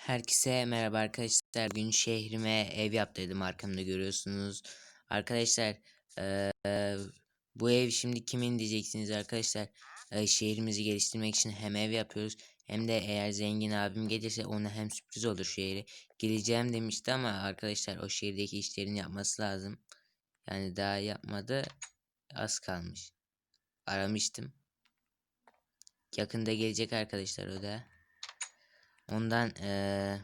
Herkese merhaba arkadaşlar. Gün şehrime ev yaptırdım arkamda görüyorsunuz. Arkadaşlar eee, bu ev şimdi kimin diyeceksiniz arkadaşlar. Eee, şehrimizi geliştirmek için hem ev yapıyoruz hem de eğer zengin abim gelirse ona hem sürpriz olur şehri. Geleceğim demişti ama arkadaşlar o şehirdeki işlerini yapması lazım. Yani daha yapmadı. Az kalmış. Aramıştım. Yakında gelecek arkadaşlar o da. Ondan eee,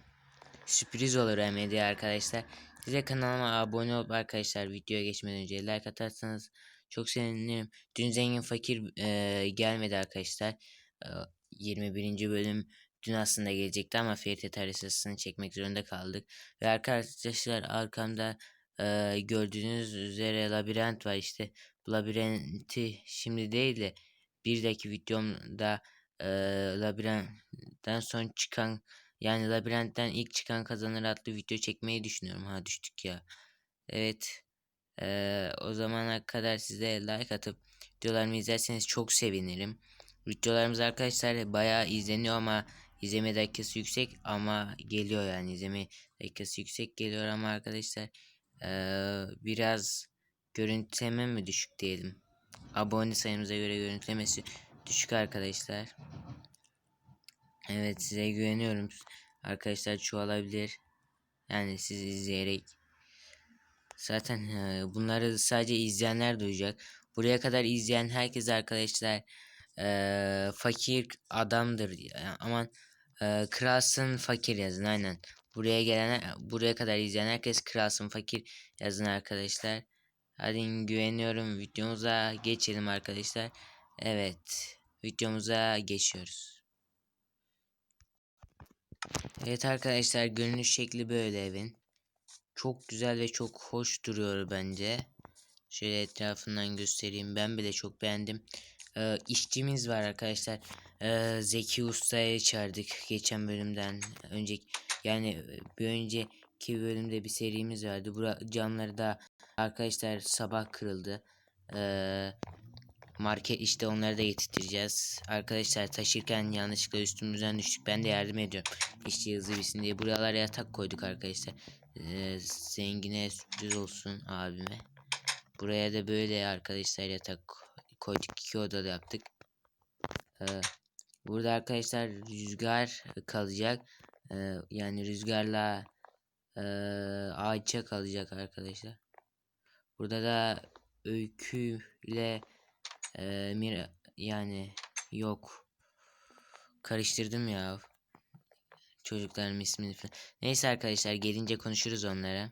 sürpriz olur hem arkadaşlar. Size kanalıma abone olup arkadaşlar videoya geçmeden önce like atarsanız çok sevinirim. Dün zengin fakir eee, gelmedi arkadaşlar. Eee, 21. bölüm dün aslında gelecekti ama Feritet haritasını çekmek zorunda kaldık. Ve arkadaşlar arkamda eee, gördüğünüz üzere labirent var işte. Bu labirenti şimdi değil de bir dahaki videomda eee labirentten son çıkan yani labirentten ilk çıkan kazanır adlı video çekmeyi düşünüyorum. Ha düştük ya. Evet. Eee, o zamana kadar size like atıp videolarımı izlerseniz çok sevinirim. Videolarımız arkadaşlar bayağı izleniyor ama izleme dakikası yüksek ama geliyor yani izleme dakikası yüksek geliyor ama arkadaşlar eee, biraz görüntüleme mi düşük diyelim. Abone sayımıza göre görüntülemesi düşük arkadaşlar. Evet size güveniyorum. Arkadaşlar çoğalabilir. Yani siz izleyerek. Zaten e, bunları sadece izleyenler duyacak. Buraya kadar izleyen herkes arkadaşlar e, fakir adamdır. Yani aman e, kralsın fakir yazın aynen. Buraya gelen buraya kadar izleyen herkes kralsın fakir yazın arkadaşlar. Hadi güveniyorum videomuza geçelim arkadaşlar. Evet videomuza geçiyoruz. Evet arkadaşlar görünüş şekli böyle evin. Çok güzel ve çok hoş duruyor bence. Şöyle etrafından göstereyim. Ben bile çok beğendim. Ee, işçimiz var arkadaşlar. Ee, Zeki Usta'yı çağırdık geçen bölümden. Önceki yani bir önceki bölümde bir serimiz vardı. Bura camları da arkadaşlar sabah kırıldı. Ee, market işte onları da getireceğiz. Arkadaşlar taşırken yanlışlıkla üstümüzden düştük. Ben de yardım ediyorum. İşçi hızlı bilsin diye. Buralara yatak koyduk arkadaşlar. Ee, zengine sürpriz olsun abime. Buraya da böyle arkadaşlar yatak koyduk. iki odalı yaptık. Ee, burada arkadaşlar rüzgar kalacak. Ee, yani rüzgarla e, ağaça kalacak arkadaşlar. Burada da öykü ile e, mir yani yok. Karıştırdım ya. Çocukların ismini falan. Neyse arkadaşlar gelince konuşuruz onlara.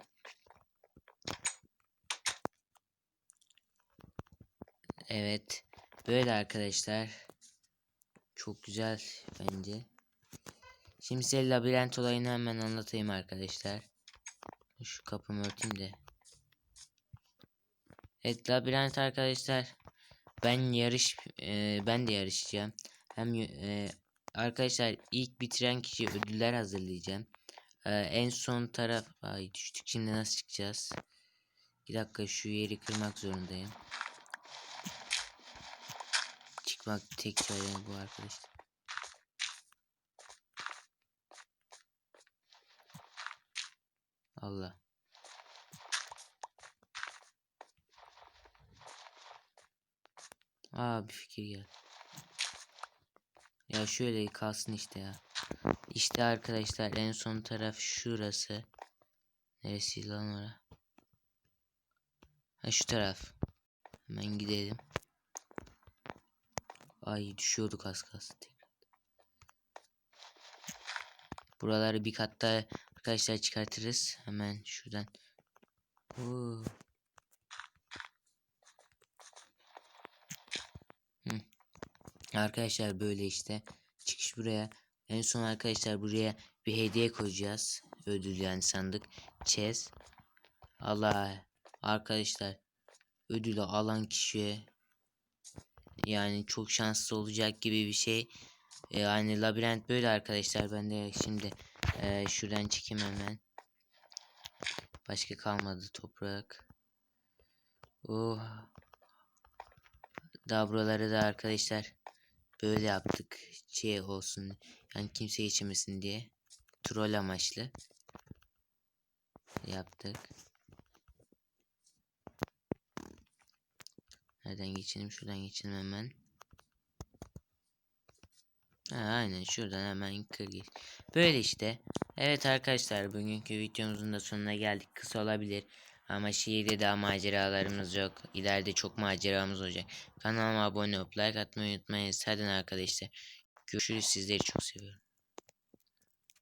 Evet. Böyle arkadaşlar. Çok güzel bence. Şimdi size labirent olayını hemen anlatayım arkadaşlar. Şu kapımı örteyim de. Evet labirent arkadaşlar. Ben yarış e, ben de yarışacağım. Hem e, arkadaşlar ilk bitiren kişi ödüller hazırlayacağım. E, en son taraf ay düştük şimdi nasıl çıkacağız? Bir dakika şu yeri kırmak zorundayım. Çıkmak tek çare bu arkadaşlar. Allah. Aa bir fikir geldi. Ya şöyle kalsın işte ya. İşte arkadaşlar en son taraf şurası. Neresi lan ora? Ha şu taraf. Hemen gidelim. Ay düşüyorduk az kalsın. Buraları bir katta arkadaşlar çıkartırız. Hemen şuradan. Oo. Arkadaşlar böyle işte. Çıkış buraya. En son arkadaşlar buraya bir hediye koyacağız. Ödül yani sandık. Chess. Allah. Arkadaşlar. Ödülü alan kişiye yani çok şanslı olacak gibi bir şey. Yani labirent böyle arkadaşlar. Ben de şimdi e, şuradan çıkayım hemen. Başka kalmadı toprak. Oh. Daha da arkadaşlar böyle yaptık. Şey olsun. Yani kimse geçemesin diye. troll amaçlı yaptık. Nereden geçelim? Şuradan geçelim hemen. Ha, aynen şuradan hemen kır geç. Böyle işte. Evet arkadaşlar bugünkü videomuzun da sonuna geldik. Kısa olabilir. Ama şehirde daha maceralarımız yok. İleride çok maceramız olacak. Kanalıma abone olup like atmayı unutmayın. Hadi arkadaşlar. Görüşürüz. Sizleri çok seviyorum.